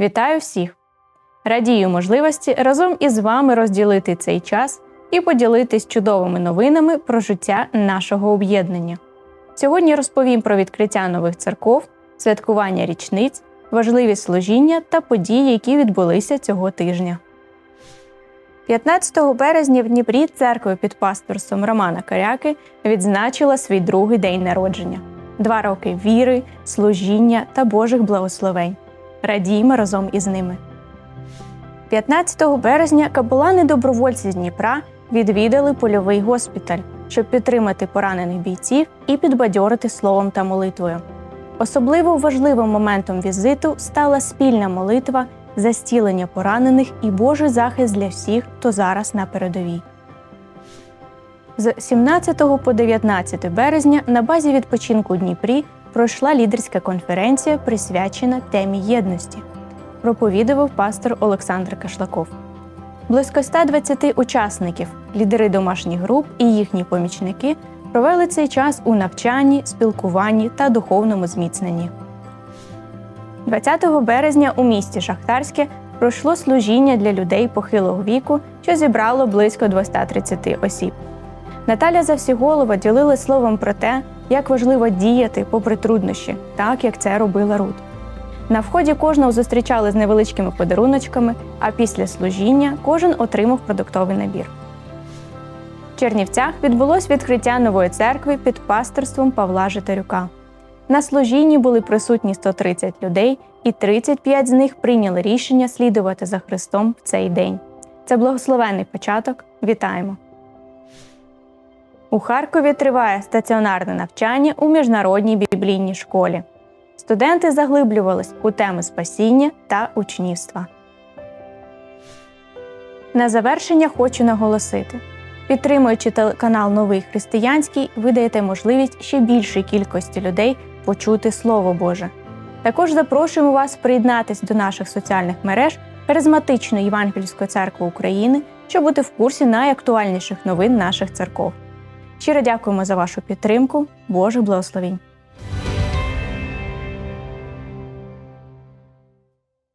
Вітаю всіх! Радію можливості разом із вами розділити цей час і поділитись чудовими новинами про життя нашого об'єднання. Сьогодні розповім про відкриття нових церков, святкування річниць, важливі служіння та події, які відбулися цього тижня. 15 березня в Дніпрі церква під пасторством Романа Коряки відзначила свій другий день народження два роки віри, служіння та Божих благословень. Радіємо разом із ними. 15 березня капелани добровольці з Дніпра відвідали польовий госпіталь, щоб підтримати поранених бійців і підбадьорити словом та молитвою. Особливо важливим моментом візиту стала спільна молитва за стілення поранених і Божий захист для всіх, хто зараз на передовій. З 17 по 19 березня на базі відпочинку у Дніпрі пройшла лідерська конференція, присвячена темі єдності. Проповідував пастор Олександр Кашлаков. Близько 120 учасників, лідери домашніх груп і їхні помічники провели цей час у навчанні, спілкуванні та духовному зміцненні. 20 березня у місті Шахтарське пройшло служіння для людей похилого віку, що зібрало близько 230 осіб. Наталя Завсіголова ділила словом про те, як важливо діяти попри труднощі, так як це робила Рут. На вході кожного зустрічали з невеличкими подаруночками, а після служіння кожен отримав продуктовий набір. В Чернівцях відбулось відкриття нової церкви під пасторством Павла Житарюка. На служінні були присутні 130 людей, і 35 з них прийняли рішення слідувати за Христом в цей день. Це благословенний початок. Вітаємо! У Харкові триває стаціонарне навчання у міжнародній біблійній школі. Студенти заглиблювались у теми спасіння та учнівства. На завершення хочу наголосити: підтримуючи телеканал Новий Християнський, ви даєте можливість ще більшій кількості людей почути Слово Боже. Також запрошуємо вас приєднатись до наших соціальних мереж Харизматичної Євангельської церкви України, щоб бути в курсі найактуальніших новин наших церков. Щиро дякуємо за вашу підтримку. Божих благословінь!